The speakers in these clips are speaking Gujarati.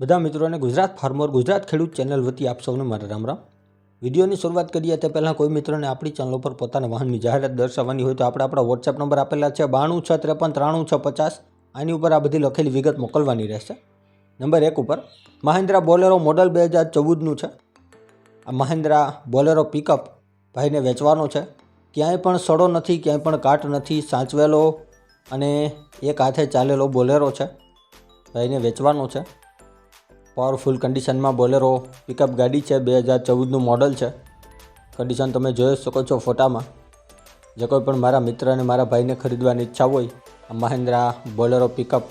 બધા મિત્રોને ગુજરાત ફાર્મર ગુજરાત ખેડૂત ચેનલ વતી આપ સૌને મારા રામ રામ. વિડીયોની શરૂઆત કરીએ તે પહેલાં કોઈ મિત્રને આપણી ચેનલ પર પોતાના વાહનની જાહેરાત દર્શાવવાની હોય તો આપણે આપણા વોટ્સએપ નંબર આપેલા છે બાણું છ ત્રેપન ત્રાણું છ પચાસ. આની ઉપર આ બધી લખેલી વિગત મોકલવાની રહેશે. નંબર એક ઉપર, મહિન્દ્રા બોલેરો મોડલ બે હજાર ચૌદનું છે. આ મહિન્દ્રા બોલેરો પિકઅપ ભાઈને વેચવાનો છે. ક્યાંય પણ સડો નથી, ક્યાંય પણ કાટ નથી, સાચવેલો અને એક હાથે ચાલેલો બોલેરો છે. ભાઈને વેચવાનો છે. પાવરફુલ કન્ડિશનમાં બોલેરો પિકઅપ ગાડી છે બે હજાર ચૌદનું મોડલ છે. કન્ડિશન તમે જોઈ શકો છો ફોટામાં. જે કોઈ પણ મારા મિત્ર અને મારા ભાઈને ખરીદવાની ઈચ્છા હોય, આ મહિન્દ્રા બોલેરો પિકઅપ,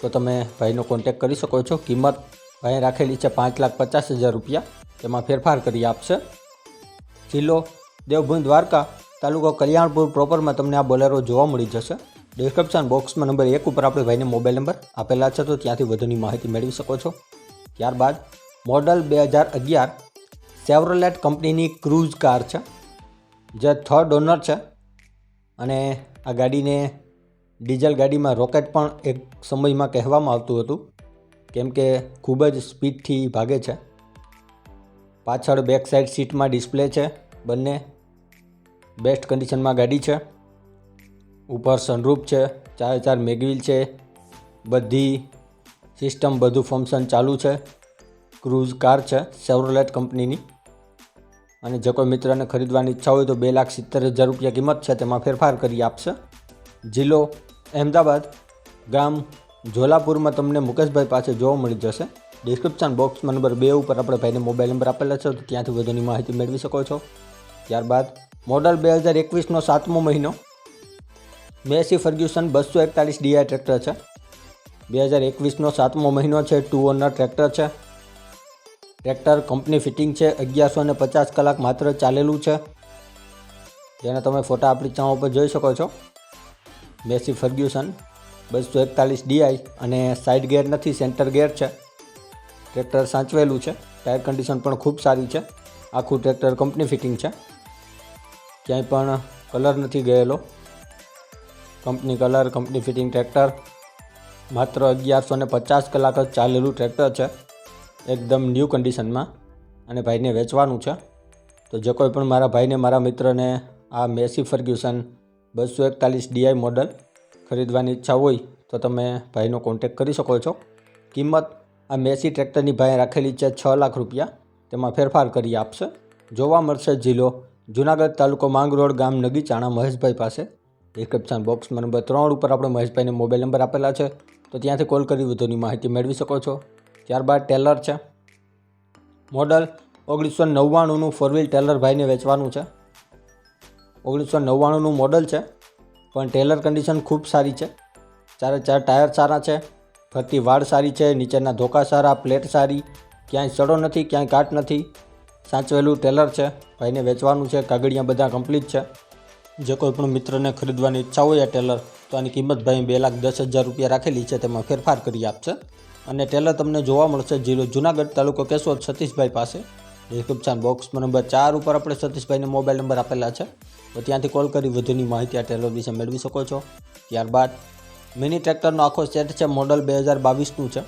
તો તમે ભાઈનો કોન્ટેક કરી શકો છો. કિંમત ભાઈ રાખેલી છે પાંચ લાખ પચાસ હજાર રૂપિયા. તેમાં ફેરફાર કરી આપશે. જિલ્લો દેવભૂમિ દ્વારકા તાલુકો કલ્યાણપુર પ્રોપરમાં તમને આ બોલેરો જોવા મળી જશે. ડિસ્ક્રિપ્શન બોક્સમાં નંબર એક ઉપર આપણે ભાઈને મોબાઈલ નંબર આપેલા છે, તો ત્યાંથી વધુની માહિતી મેળવી શકો છો. ત્યારબાદ મોડલ બે હજાર અગિયાર સેવરોલેટ કંપનીની ક્રૂઝ કાર છે, જે થર્ડ ઓનર છે, અને આ ગાડીને ડીઝલ ગાડીમાં રોકેટ પણ એક સમયમાં કહેવામાં આવતું હતું, કેમ કે ખૂબ જ સ્પીડથી ભાગે છે. પાછળ બેક સાઈડ સીટમાં ડિસ્પ્લે છે, બંને બેસ્ટ કન્ડિશનમાં ગાડી છે. ઉપર સનરૂપ છે, ચારે ચાર મેગવીલ છે, બધી સિસ્ટમ બધું ફંક્શન ચાલુ છે. ક્રૂઝ કાર છે સેવરોલેટ કંપનીની. અને જે કોઈ મિત્રને ખરીદવાની ઈચ્છા હોય તો બે લાખ સિત્તેર હજાર રૂપિયા કિંમત છે, તેમાં ફેરફાર કરી આપશે. જિલ્લો અહેમદાબાદ, ગામ જોલાપુરમાં તમને મુકેશભાઈ પાસે જોવા મળી જશે. ડિસ્ક્રિપ્શન બોક્સમાં નંબર બે ઉપર આપણે ભાઈને મોબાઈલ નંબર આપેલા છે, તો ત્યાંથી વધુની માહિતી મેળવી શકો છો. ત્યારબાદ મોડલ બે હજાર એકવીસનો સાતમો મહિનો. મેસી ફર્ગ્યુસન બસો એકતાલીસ ડીઆઈ ટ્રેક્ટર છે. બે હજાર એકવીસનો સાતમો મહિનો છે, ટુ ઓનર ટ્રેક્ટર છે. ટ્રેક્ટર કંપની ફિટિંગ છે, અગિયારસો ને પચાસ કલાક માત્ર ચાલેલું છે. જેને તમે ફોટા આપણી ચાઓ પર જોઈ શકો છો. મેસી ફર્ગ્યુસન બસો એકતાલીસ ડીઆઈ અને સાઇડ ગેર નથી, સેન્ટર ગેર છે. ટ્રેક્ટર સાચવેલું છે, ટાયર કન્ડિશન પણ ખૂબ સારી છે. આખું ટ્રેક્ટર કંપની ફિટિંગ છે. ક્યાંય પણ કલર નથી ગયેલો. Company colour, company fitting tractor. માત્ર અગિયારસો ને પચાસ કલાક જ ચાલેલું ટ્રેક્ટર છે. એકદમ ન્યૂ કન્ડિશનમાં અને ભાઈને વેચવાનું છે. તો જે કોઈ પણ મારા ભાઈને, મારા મિત્રને આ મેસી ફર્ગ્યુસન બસો એકતાલીસ ડીઆઈ મોડલ ખરીદવાની ઈચ્છા હોય તો તમે ભાઈનો કોન્ટેક કરી શકો છો. કિંમત આ મેસી ટ્રેક્ટરની ભાઈ રાખેલી છે છ લાખ રૂપિયા. તેમાં ફેરફાર કરી આપશે. જોવા મળશે જિલ્લો જુનાગઢ તાલુકો માંગરોળ ગામ નગીચાણા મહેશભાઈ પાસે. ડિસ્ક્રિપ્શન બોક્સમાં નંબર ત્રણ ઉપર આપણે મહેશભાઈને મોબાઈલ નંબર આપેલા છે. તો ત્યાંથી કોલ કરી વધુની માહિતી મેળવી શકો છો. ત્યારબાદ ટેલર છે. મોડલ ઓગણીસો નવ્વાણુંનું ફોર વ્હીલ ટેલર ભાઈને વેચવાનું છે. ઓગણીસો નવ્વાણુંનું મોડલ છે. પણ ટેલર કન્ડિશન ખૂબ સારી છે. ચારે ચાર ટાયર સારા છે. ફરતી વાળ સારી છે. નીચેના ધોકા સારા પ્લેટ સારી. ક્યાંય સડો નથી, ક્યાંય કાટ નથી. સાચવેલું ટેલર છે. ભાઈને વેચવાનું છે. કાગળિયા બધા કમ્પ્લીટ છે. જે કોઈ પણ મિત્રને ખરીદવાની ઈચ્છા હોય આ ટેલર, તો આની કિંમત ભાઈ બે લાખ દસ હજાર રૂપિયા રાખેલી છે, તેમાં ફેરફાર કરી આપશે અને ટેલર તમને જોવા મળશે જિલ્લો જુનાગઢ તાલુકો કેશોદ સતીશભાઈ પાસે. ડિસ્ક્રિપ્શન બોક્સમાં નંબર ચાર ઉપર આપણે સતીશભાઈને મોબાઈલ નંબર આપેલા છે. તો ત્યાંથી કોલ કરી વધુની માહિતી આ ટેલર વિશે મેળવી શકો છો. ત્યારબાદ મિની ટ્રેક્ટરનો આખો સેટ છે મોડલ બે હજાર બાવીસનું છે.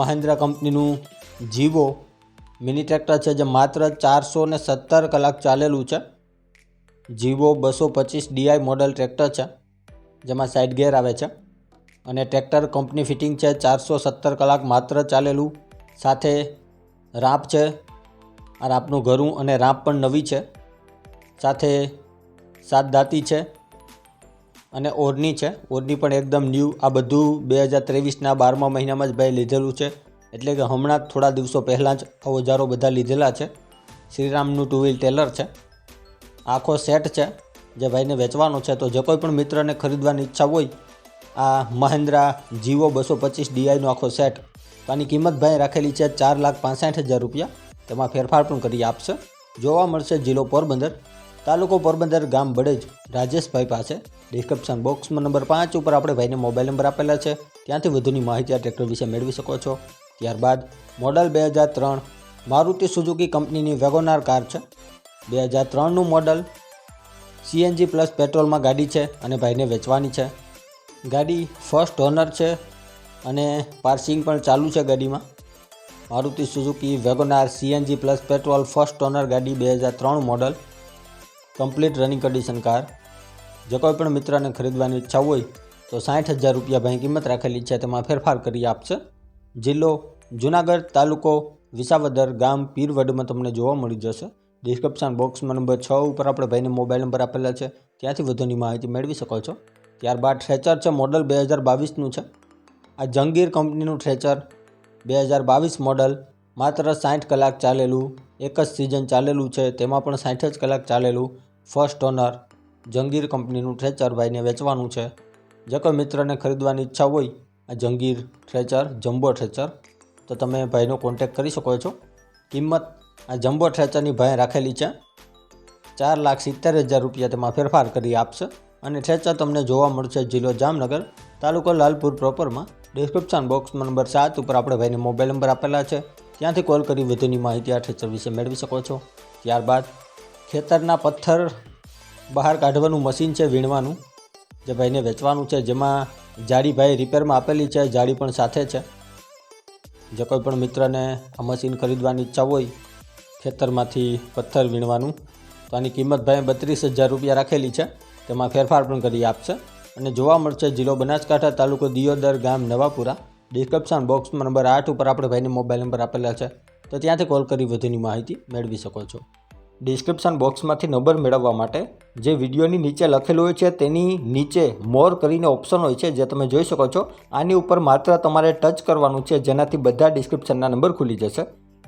મહિન્દ્રા કંપનીનું જીવો મિની ટ્રેક્ટર છે, જે માત્ર ચારસો ને સત્તર કલાક ચાલેલું છે. જીવો બસો પચીસ ડીઆઈ મોડલ ટ્રેક્ટર છે, જેમાં સાઇડ ગેર આવે છે. અને ટ્રેક્ટર કંપની ફિટિંગ છે, ચારસો સત્તર કલાક માત્ર ચાલેલું. સાથે રાંપ છે, આ રાંપનું ઘરું અને રાપ પણ નવી છે. સાથે સાત દાંતી છે અને ઓરની છે. ઓરની પણ એકદમ ન્યૂ આ બધું બે હજાર ત્રેવીસના બારમા મહિનામાં જ ભાઈ લીધેલું છે. એટલે કે હમણાં થોડા દિવસો પહેલાં જ આ ઓજારો બધા લીધેલા છે. શ્રીરામનું ટુ વ્હીલ ટેલર છે. આખો સેટ છે, જે ભાઈને વેચવાનો છે, તો જે કોઈ પણ મિત્રને ખરીદવાની ઈચ્છા હોય, આ મહિન્દ્રા જીવો બસો પચીસ ડીઆઈનો આખો સેટ તો આની કિંમત ભાઈ રાખેલી છે ચાર લાખ પાંસઠ હજાર રૂપિયા. તેમાં ફેરફાર પણ કરી આપશે. જોવા મળશે જિલ્લો પોરબંદર, તાલુકો પોરબંદર ગામ બડેજ રાજેશભાઈ પાસે. ડિસ્ક્રિપ્શન બોક્સમાં નંબર પાંચ ઉપર આપણે ભાઈને મોબાઈલ નંબર આપેલા છે. ત્યાંથી વધુની માહિતી આ ટ્રેક્ટર વિશે મેળવી શકો છો. ત્યારબાદ, મોડલ બે હજાર ત્રણ, મારુતિ સુઝુકી કંપનીની વેગોનાર કાર છે. બે હજાર ત્રણનું મોડલ સીએનજી પ્લસ પેટ્રોલમાં ગાડી છે અને ભાઈને વેચવાની છે. ગાડી ફર્સ્ટ ઓનર છે અને પાર્સિંગ પણ ચાલુ છે ગાડીમાં. Maruti Suzuki WagonR CNG plus petrol first owner ગાડી બે હજાર ત્રણ model. Complete running condition car જો કોઈ પણ મિત્રને ખરીદવાની ઈચ્છા હોય તો સાઠ હજાર રૂપિયા ભાઈ કિંમત રાખેલી છે. તેમાં ફેરફાર કરી આપશે. જિલ્લો જુનાગઢ તાલુકો વિસાવદર ગામ પીરવડમાં તમને જોવા મળી જશે. ડિસ્ક્રિપ્શન બોક્સમાં નંબર છ ઉપર આપણે ભાઈને મોબાઈલ નંબર આપેલા છે. ત્યાંથી વધુની માહિતી મેળવી શકો છો. ત્યારબાદ ટ્રેચર છે મોડલ બે હજાર બાવીસનું છે. આ જંગીર કંપનીનું ટ્રેચર બે હજાર બાવીસ મોડલ માત્ર સાઠ કલાક ચાલેલું, એક જ સિઝન ચાલેલું છે, તેમાં પણ સાઠ જ કલાક ચાલેલું. ફર્સ્ટ ઓનર જંગીર કંપનીનું ટ્રેચર ભાઈને વેચવાનું છે. જે કોઈ મિત્રને ખરીદવાની ઈચ્છા હોય, આ જંગીર ટ્રેચર જમ્બો ટ્રેચર તો તમે ભાઈનો કોન્ટેક કરી શકો છો. કિંમત આ જમ્બો ઠેચરની ભાઈ રાખેલી છે. ચાર લાખ સિત્તેર હજાર રૂપિયા તેમાં ફેરફાર કરી આપશે અને ઠેચર તમને જોવા મળશે જિલ્લો જામનગર, તાલુકો લાલપુર પ્રોપરમાં. ડિસ્ક્રિપ્શન બોક્સમાં નંબર સાત ઉપર આપણે ભાઈને મોબાઈલ નંબર આપેલા છે. ત્યાંથી કોલ કરી વધુની માહિતી આ ટ્રેચર વિશે મેળવી શકો છો. ત્યારબાદ ખેતરના પથ્થર બહાર કાઢવાનું મશીન છે વીણવાનું, જે ભાઈને વેચવાનું છે. જેમાં જાડી ભાઈ રિપેરમાં આપેલી છે, જાડી પણ સાથે છે. જે કોઈ પણ મિત્રને આ મશીન ખરીદવાની ઈચ્છા હોય ખેતરમાંથી પથ્થર વીણવાનું. તો આની કિંમત ભાઈ બત્રીસ હજાર રૂપિયા રાખેલી છે. તેમાં ફેરફાર પણ કરી આપશે અને જોવા મળશે જિલ્લો બનાસકાંઠા તાલુકો દિયોદર ગામ નવાપુરા. ડિસ્ક્રિપ્શન બોક્સમાં નંબર આઠ ઉપર આપણે ભાઈને મોબાઈલ નંબર આપેલા છે. તો ત્યાંથી કોલ કરી વધુની માહિતી મેળવી શકો છો. ડિસ્ક્રિપ્શન બોક્સમાંથી નંબર મેળવવા માટે જે વિડીયોની નીચે લખેલું હોય છે તેની નીચે મોર કરીને ઓપ્શન હોય છે જે તમે જોઈ શકો છો. આની ઉપર માત્ર તમારે ટચ કરવાનું છે જેનાથી બધા ડિસ્ક્રિપ્શનના નંબર ખુલી જશે.